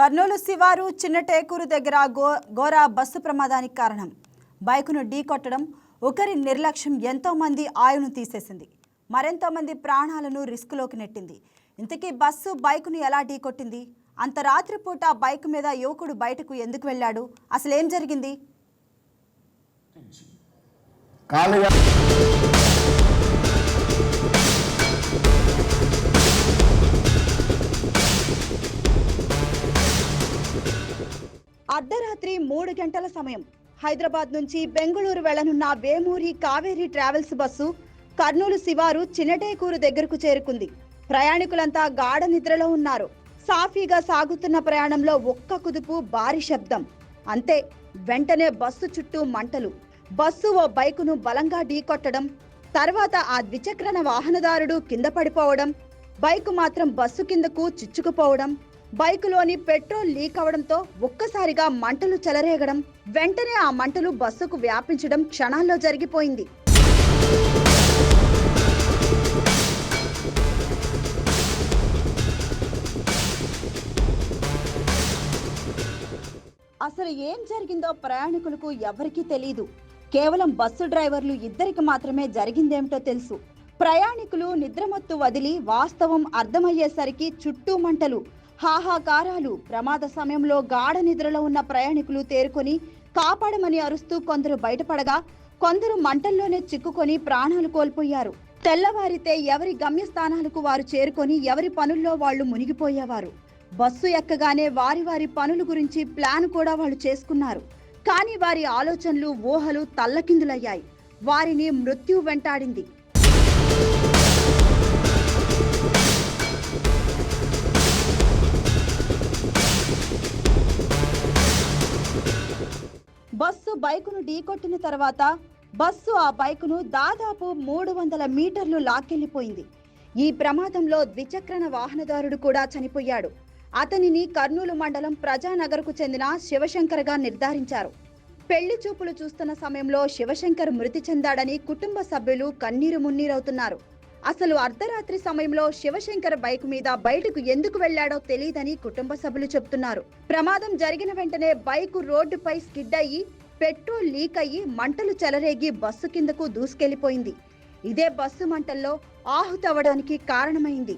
కర్నూలు శివారు చిన్నటేకూరు దగ్గర గో ఘోర బస్సు ప్రమాదానికి కారణం. బైకును ఢీకొట్టడం ఒకరి నిర్లక్ష్యం ఎంతోమంది ఆయును తీసేసింది. మరెంతోమంది ప్రాణాలను రిస్క్లోకి నెట్టింది. ఇంతకీ బస్సు బైకును ఎలా ఢీకొట్టింది? అంత రాత్రిపూట బైక్ మీద యువకుడు బయటకు ఎందుకు వెళ్ళాడు? అసలేం జరిగింది? అర్ధరాత్రి మూడు గంటల సమయం. హైదరాబాద్ నుంచి బెంగళూరు వెళ్ళనున్న వేమూరి కావేరీ ట్రావెల్స్ బస్సు కర్నూలు శివారు చిన్నటేకూరు దగ్గరకు చేరుకుంది. ప్రయాణికులంతా గాఢ నిద్రలో ఉన్నారు. సాఫీగా సాగుతున్న ప్రయాణంలో ఒక్క కుదుపు భారీ శబ్దం. అంతే వెంటనే బస్సు చుట్టూ మంటలు. బస్సు ఓ బైకును బలంగా ఢీకొట్టడం తర్వాత ఆ ద్విచక్రన వాహనదారుడు కింద పడిపోవడం బైకు మాత్రం బస్సు కిందకు చిచ్చుకుపోవడం బైకులోని పెట్రోల్ లీక్ అవడంతో ఒక్కసారిగా మంటలు చెలరేగడం వెంటనే ఆ మంటలు బస్సుకు వ్యాపించడం క్షణాల్లో జరిగిపోయింది. అసలు ఏం జరిగిందో ప్రయాణికులకు ఎవరికీ తెలియదు కేవలం బస్సు డ్రైవర్లు ఇద్దరికి మాత్రమే జరిగిందేమిటో తెలుసు. ప్రయాణికులు నిద్రమత్తు వదిలి వాస్తవం అర్థమయ్యేసరికి చుట్టూ మంటలు హాహాకారాలు. ప్రమాద సమయంలో గాఢ నిద్రలో ఉన్న ప్రయాణికులు తేరుకొని కాపాడమని అరుస్తూ కొందరు బయటపడగా కొందరు మంటల్లోనే చిక్కుకొని ప్రాణాలు కోల్పోయారు. తెల్లవారితే ఎవరి గమ్యస్థానాలకు వారు చేరుకొని ఎవరి పనుల్లో వాళ్ళు మునిగిపోయేవారు. బస్సు ఎక్కగానే వారి వారి పనుల గురించి ప్లాన్ కూడా వాళ్ళు చేసుకున్నారు. కానీ వారి ఆలోచనలు ఊహలు తల్లకిందులయ్యాయి. వారిని మృత్యు వెంటాడింది. బైకును ఢీకొట్టిన తర్వాత బస్సు ఆ బైకును దాదాపు మూడు వందల మీటర్లు లాక్కెళ్ళిపోయింది ఈ ప్రమాదంలో ద్విచక్రన వాహనదారుడు కూడా చనిపోయాడు. అతనిని కర్నూలు మండలం ప్రజానగర్కు చెందిన శివశంకర్గా నిర్ధారించారు. పెళ్ళి చూపులు చూస్తున్న సమయంలో శివశంకర్ మృతి చెందాడని కుటుంబ సభ్యులు కన్నీరు మున్నీరవుతున్నారు. అసలు అర్ధరాత్రి సమయంలో శివశంకర్ బైక్ మీద బయటకు ఎందుకు వెళ్ళాడో తెలియదని కుటుంబ సభ్యులు చెబుతున్నారు. ప్రమాదం జరిగిన వెంటనే బైక్ రోడ్డుపై స్కిడ్ అయ్యి పెట్రోల్ లీక్ అయ్యి మంటలు చెలరేగి బస్సు కిందకు దూసుకెళ్ళిపోయింది ఇదే బస్సు మంటల్లో ఆహుతవడానికి కారణమైంది.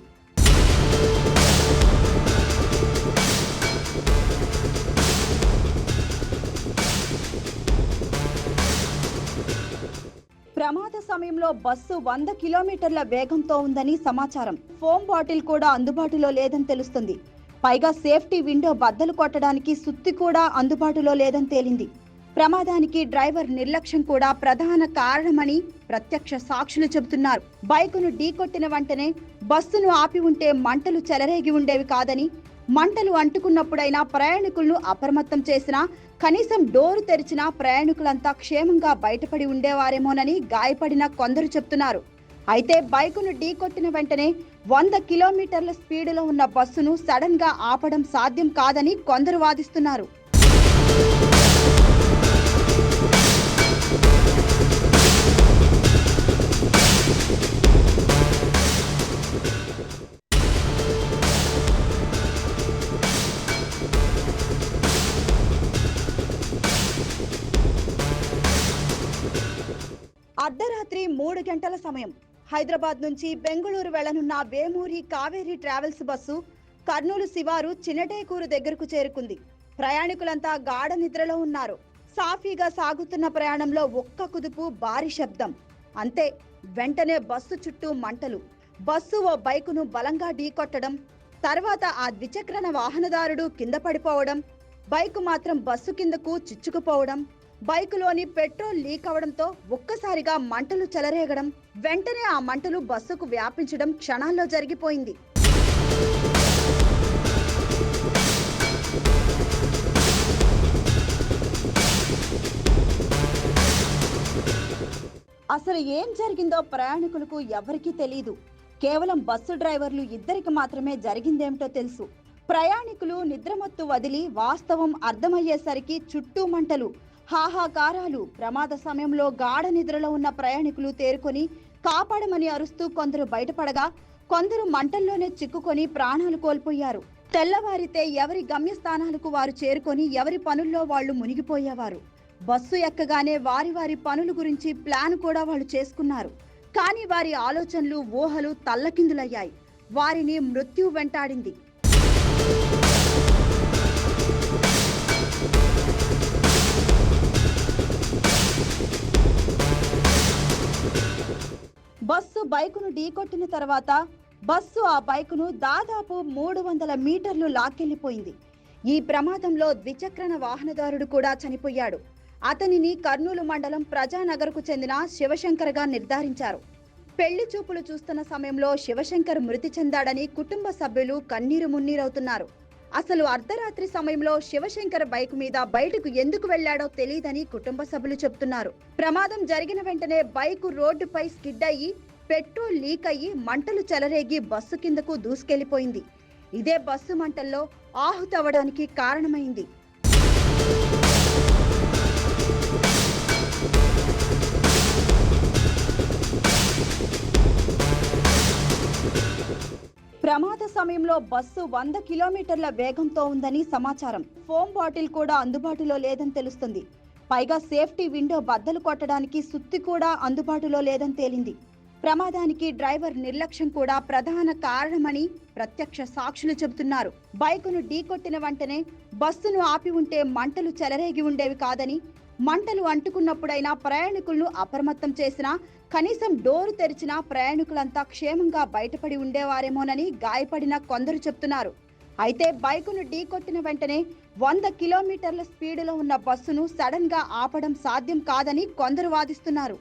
ప్రమాద సమయంలో బస్సు వంద కిలోమీటర్ల వేగంతో ఉందని సమాచారం. ఫోమ్ బాటిల్ కూడా అందుబాటులో లేదని తెలుస్తుంది. పైగా సేఫ్టీ విండో బద్దలు కొట్టడానికి సుత్తి కూడా అందుబాటులో లేదని తేలింది. ప్రమాదానికి డ్రైవర్ నిర్లక్ష్యం కూడా ప్రధాన కారణమని ప్రత్యక్ష సాక్షులు చెబుతున్నారు. బైకును ఢీకొట్టిన వెంటనే బస్సును ఆపి ఉంటే మంటలు చెలరేగి ఉండేవి కాదని మంటలు అంటుకున్నప్పుడైనా ప్రయాణికులను అప్రమత్తం చేసినా కనీసం డోరు తెరిచినా ప్రయాణికులంతా క్షేమంగా బయటపడి ఉండేవారేమోనని గాయపడిన కొందరు చెప్తున్నారు అయితే బైకును ఢీకొట్టిన వెంటనే వంద కిలోమీటర్ల స్పీడులో ఉన్న బస్సును సడన్గా ఆపడం సాధ్యం కాదని కొందరు వాదిస్తున్నారు. అర్ధరాత్రి మూడు గంటల సమయం. హైదరాబాద్ నుంచి బెంగళూరు వెళ్ళనున్న వేమూరి కావేరీ ట్రావెల్స్ బస్సు కర్నూలు శివారు చిన్నటేకూరు దగ్గరకు చేరుకుంది. ప్రయాణికులంతా గాఢ నిద్రలో ఉన్నారు. సాఫీగా సాగుతున్న ప్రయాణంలో ఒక్క కుదుపు భారీ శబ్దం. అంతే వెంటనే బస్సు చుట్టూ మంటలు. బస్సు ఓ బైకును బలంగా ఢీకొట్టడం తర్వాత ఆ ద్విచక్రన వాహనదారుడు కింద పడిపోవడం బైకు మాత్రం బస్సు కిందకు చిచ్చుకుపోవడం బైకులోని పెట్రోల్ లీక్ అవడంతో ఒక్కసారిగా మంటలు చెలరేగడం వెంటనే ఆ మంటలు బస్సుకు వ్యాపించడం క్షణాల్లో జరిగిపోయింది. అసలు ఏం జరిగిందో ప్రయాణికులకు ఎవరికీ తెలియదు కేవలం బస్సు డ్రైవర్లు ఇద్దరికి మాత్రమే జరిగిందేమిటో తెలుసు. ప్రయాణికులు నిద్రమత్తు వదిలి వాస్తవం అర్థమయ్యేసరికి చుట్టూ మంటలు హాహాకారాలు ప్రమాద సమయంలో గాఢ నిద్రలో ఉన్న ప్రయాణికులు తేరుకొని కాపాడమని అరుస్తూ కొందరు బయటపడగా కొందరు మంటల్లోనే చిక్కుకొని ప్రాణాలు కోల్పోయారు. తెల్లవారితే ఎవరి గమ్యస్థానాలకు వారు చేరుకొని ఎవరి పనుల్లో వాళ్ళు మునిగిపోయేవారు. బస్సు ఎక్కగానే వారి వారి పనుల గురించి ప్లాన్ కూడా వాళ్ళు చేసుకున్నారు. కానీ వారి ఆలోచనలు ఊహలు తల్లకిందులయ్యాయి. వారిని మృత్యు వెంటాడింది. బస్సు బైకును ఢీకొట్టిన తర్వాత బస్సు ఆ బైకును దాదాపు మూడు వందల మీటర్లు లాక్కెళ్ళిపోయింది ఈ ప్రమాదంలో ద్విచక్రన వాహనదారుడు కూడా చనిపోయాడు. అతనిని కర్నూలు మండలం ప్రజానగర్కు చెందిన శివశంకర్గా నిర్ధారించారు. పెళ్ళి చూపులు చూస్తున్న సమయంలో శివశంకర్ మృతి చెందాడని కుటుంబ సభ్యులు కన్నీరు మున్నీరవుతున్నారు. అసలు అర్ధరాత్రి సమయంలో శివశంకర్ బైక్ మీద బయటకు ఎందుకు వెళ్ళాడో తెలియదని కుటుంబ సభ్యులు చెప్తున్నారు ప్రమాదం జరిగిన వెంటనే బైకు రోడ్డుపై స్కిడ్ అయ్యి పెట్రోల్ లీక్ అయ్యి మంటలు చెలరేగి బస్సు కిందకు దూసుకెళ్ళిపోయింది. ఇదే బస్సు మంటల్లో ఆహుతవడానికి కారణమైంది. ప్రమాద సమయంలో బస్సు వంద కిలోమీటర్ల వేగంతో ఉందని సమాచారం. ఫోమ్ బాటిల్ కూడా అందుబాటులో లేదని తెలుస్తుంది. పైగా సేఫ్టీ విండో బద్దలు కొట్టడానికి సుత్తి కూడా అందుబాటులో లేదని తేలింది. ప్రమాదానికి డ్రైవర్ నిర్లక్ష్యం కూడా ప్రధాన కారణమని ప్రత్యక్ష సాక్షులు చెబుతున్నారు. బైకును ఢీకొట్టిన వెంటనే బస్సును ఆపి ఉంటే మంటలు చెలరేగి ఉండేవి కాదని మంటలు అంటుకున్నప్పుడైనా ప్రయాణికులను అప్రమత్తం చేసినా కనీసం డోరు తెరిచినా ప్రయాణికులంతా క్షేమంగా బయటపడి ఉండేవారేమోనని గాయపడిన కొందరు చెప్తున్నారు. అయితే బైకును ఢీకొట్టిన వెంటనే వంద కిలోమీటర్ల స్పీడులో ఉన్న బస్సును సడన్గా ఆపడం సాధ్యం కాదని కొందరు వాదిస్తున్నారు.